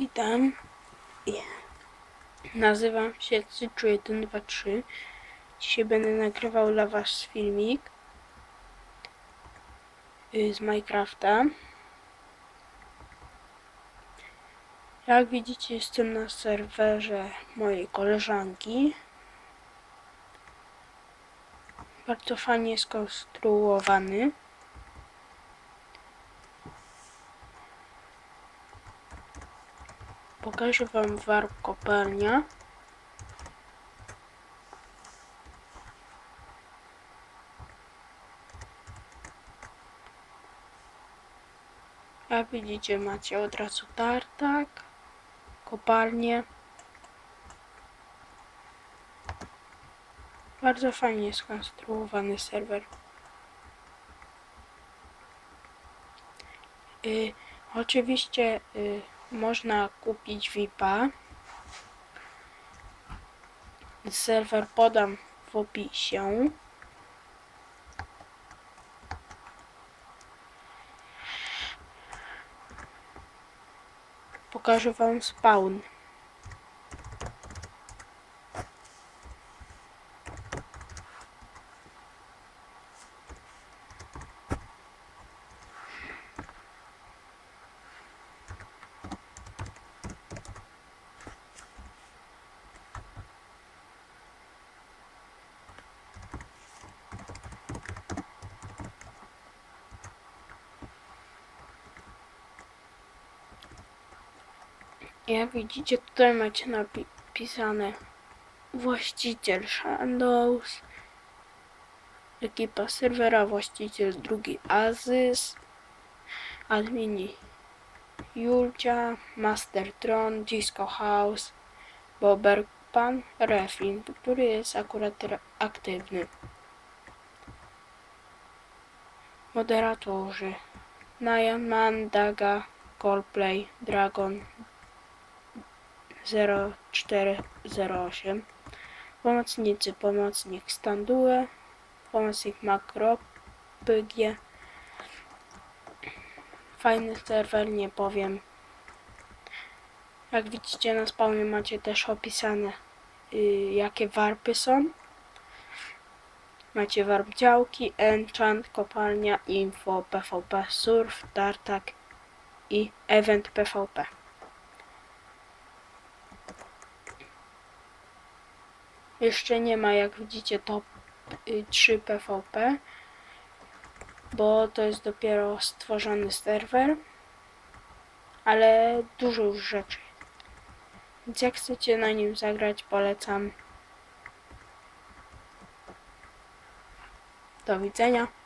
Witam. Nazywam się Cyczu123. Dzisiaj będę nagrywał dla Was filmik y, z Minecrafta. Jak widzicie jestem na serwerze mojej koleżanki. Bardzo fajnie skonstruowany. Pokażę Wam warp kopalnia. Jak widzicie macie od razu tartak. Bardzo fajnie skonstruowany serwer. Y, oczywiście y, można kupić VIPa. Serwer podam w opisie. Pokażę Wam spawn. Jak widzicie, tutaj macie napisane właściciel Shadows, ekipa serwera, właściciel drugi Azys, admini Julcia, Master Tron, Disco House, Bober Pan, Refin, który jest akurat aktywny. Moderatorzy Najaman, Daga, Coldplay, Dragon, 0408 Pomocnicy pomocnik Standue Pomocnik Makro PG Fajny serwer, nie powiem. Jak widzicie na spawnie macie też opisane y, jakie warpy są. Macie warp działki, enchant, kopalnia, info, PvP, surf, tartak i event PvP Jeszcze nie ma, jak widzicie, top y, 3 PvP, bo to jest dopiero stworzony serwer, ale dużo już rzeczy. Więc jak chcecie na nim zagrać, polecam. Do widzenia.